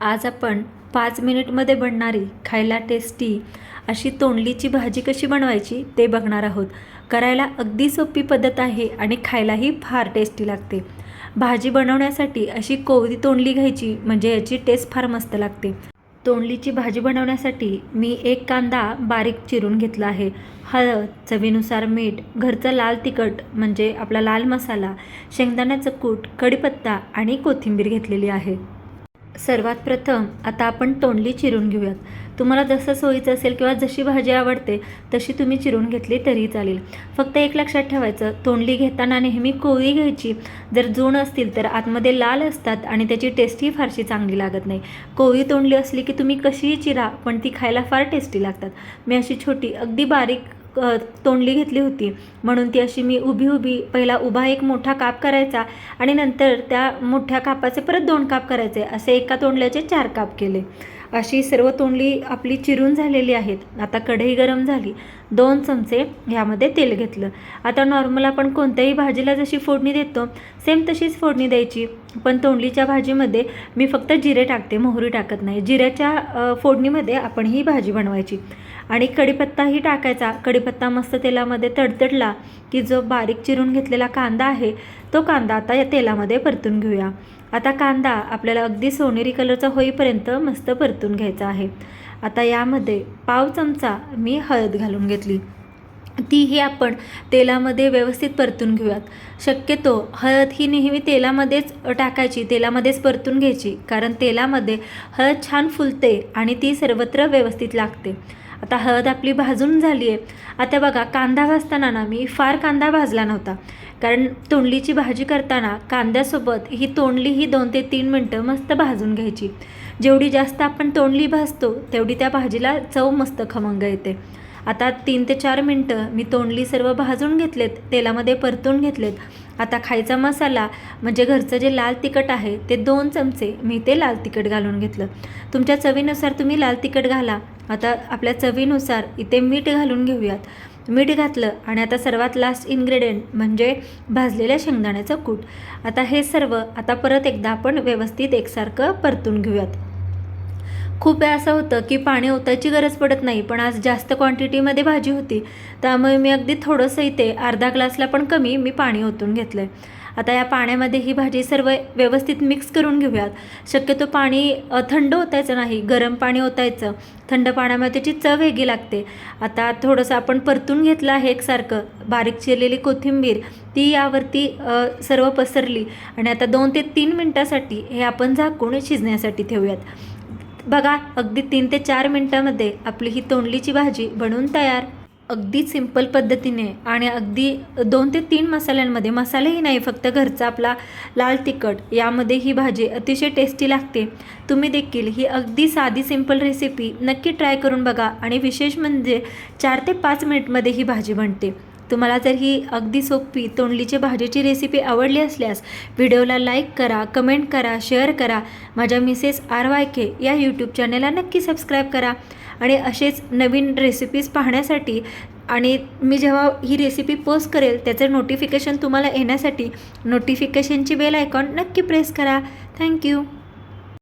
आज आपण पाच मिनिटमध्ये बनणारी खायला टेस्टी अशी तोंडलीची भाजी कशी बनवायची ते बघणार आहोत. करायला अगदी सोपी पद्धत आहे आणि खायलाही फार टेस्टी लागते. भाजी बनवण्यासाठी अशी कोवळी तोंडली घ्यायची म्हणजे याची टेस्ट फार मस्त लागते. तोंडलीची भाजी बनवण्यासाठी मी एक कांदा बारीक चिरून घेतला आहे. हळद चवीनुसार मीठ घरचं लाल तिखट म्हणजे आपला लाल मसाला शेंगदाण्याचं कूट कढीपत्ता आणि कोथिंबीर घेतलेली आहे. सर्वात प्रथम आता आपण तोंडली चिरून घेऊयात. तुम्हाला जसं सोयीचं असेल किंवा जशी भाजी आवडते तशी तुम्ही चिरून घेतली तरी चालेल. फक्त एक लक्षात ठेवायचं तोंडली घेताना नेहमी कोळी घ्यायची. जर जून असतील तर आतमध्ये लाल असतात आणि त्याची टेस्टही फारशी चांगली लागत नाही. कोळी तोंडली असली की तुम्ही कशीही चिरा पण ती खायला फार टेस्टी लागतात. मी अशी छोटी अगदी बारीक तोंडली घेतली होती. म्हणून ती अशी मी उभी उभी पहिला उभा एक मोठा काप करायचा आणि नंतर त्या मोठ्या कापाचे परत दोन काप करायचे. असे एका तोंडल्याचे चार काप केले. अशी सर्व तोंडली आपली चिरून झालेली आहेत. आता कढई गरम झाली. दोन चमचे ह्यामध्ये तेल घेतलं. आता नॉर्मल आपण कोणत्याही भाजीला जशी फोडणी देतो सेम तशीच फोडणी द्यायची. पण तोंडलीच्या भाजीमध्ये मी फक्त जिरे टाकते मोहरी टाकत नाही. जिऱ्याच्या फोडणीमध्ये आपण ही भाजी बनवायची. आणि कढीपत्ताही टाकायचा. कढीपत्ता मस्त तेलामध्ये तडतडला की जो बारीक चिरून घेतलेला कांदा आहे तो कांदा आता या तेलामध्ये परतून घेऊया. आता कांदा आपल्याला अगदी सोनेरी कलरचा होईपर्यंत मस्त परतून घ्यायचा आहे. आता यामध्ये पाव चमचा मी हळद घालून घेतली. तीही आपण तेलामध्ये व्यवस्थित परतून घेऊयात. शक्यतो हळद ही नेहमी तेलामध्येच टाकायची तेलामध्येच परतून घ्यायची कारण तेलामध्ये हळद छान फुलते आणि ती सर्वत्र व्यवस्थित लागते. आता हळद आपली भाजून झाली आहे आता बघा कांदा भाजताना ना मी फार कांदा भाजला नव्हता. कारण तोंडलीची भाजी करताना कांद्यासोबत ही तोंडली ही दोन ते तीन मिनटं मस्त भाजून घ्यायची. जेवढी जास्त आपण तोंडली भाजतो तेवढी त्या भाजीला चव मस्त खमंग येते. आता तीन ते चार मिनटं मी तोंडली सर्व भाजून घेतलेत तेलामध्ये परतून घेतलेत. आता खायचा मसाला म्हणजे घरचं जे लाल तिखट आहे ते दोन चमचे मी ते लाल तिखट घालून घेतलं. तुमच्या चवीनुसार तुम्ही लाल तिखट घाला. आता आपल्या चवीनुसार इथे मीठ घालून घेऊयात. मीठ घातलं आणि आता सर्वात लास्ट इन्ग्रेडियंट म्हणजे भाजलेल्या शेंगदाण्याचं कूट. आता हे सर्व आता परत एकदा आपण व्यवस्थित एकसारखं परतून घेऊयात. खूप वेळा असं होतं की पाणी ओतायची गरज पडत नाही पण आज जास्त क्वांटिटीमध्ये भाजी होती. त्यामुळे मी अगदी थोडंसं इथे अर्धा ग्लासला पण कमी मी पाणी ओतून घेतलं आहे आता या पाण्यामध्ये ही भाजी सर्व व्यवस्थित मिक्स करून घेऊयात. शक्यतो पाणी थंड ओतायचं नाही गरम पाणी ओतायचं. थंड पाण्यामध्ये त्याची चव वेगळी लागते. आता थोडंसं आपण परतून घेतलं आहे एकसारखं बारीक चिरलेली कोथिंबीर ती यावरती सर्व पसरली. आणि आता दोन ते तीन मिनटासाठी हे आपण झाकून शिजण्यासाठी ठेवूयात. बघा अगदी तीन ते चार मिनटामध्ये आपली ही तोंडलीची भाजी बनवून तयार. अगदी सिंपल पद्धतीने आणि अगदी दोन ते तीन मसाल्यांमध्ये मसालेही नाही फक्त घरचा आपला लाल तिखट. यामध्ये ही भाजी अतिशय टेस्टी लागते. तुम्ही देखील ही अगदी साधी सिंपल रेसिपी नक्की ट्राय करून बघा आणि विशेष म्हणजे चार ते पाच मिनिटमध्ये ही भाजी बनते. तुम्हाला जर ही अगदी सोपी तोंडलीची भाजीची रेसिपी आवडली असल्यास व्हिडिओला लाईक करा कमेंट करा शेअर करा. माझ्या मिसेस आर वाय के या यूट्यूब चॅनेलला नक्की सबस्क्राईब करा. आणि असेच नवीन रेसिपीज पाहण्यासाठी आणि मी जेव्हा ही रेसिपी पोस्ट करेल त्याचं नोटिफिकेशन तुम्हाला येण्यासाठी नोटिफिकेशनची बेल आयकॉन नक्की प्रेस करा. Thank you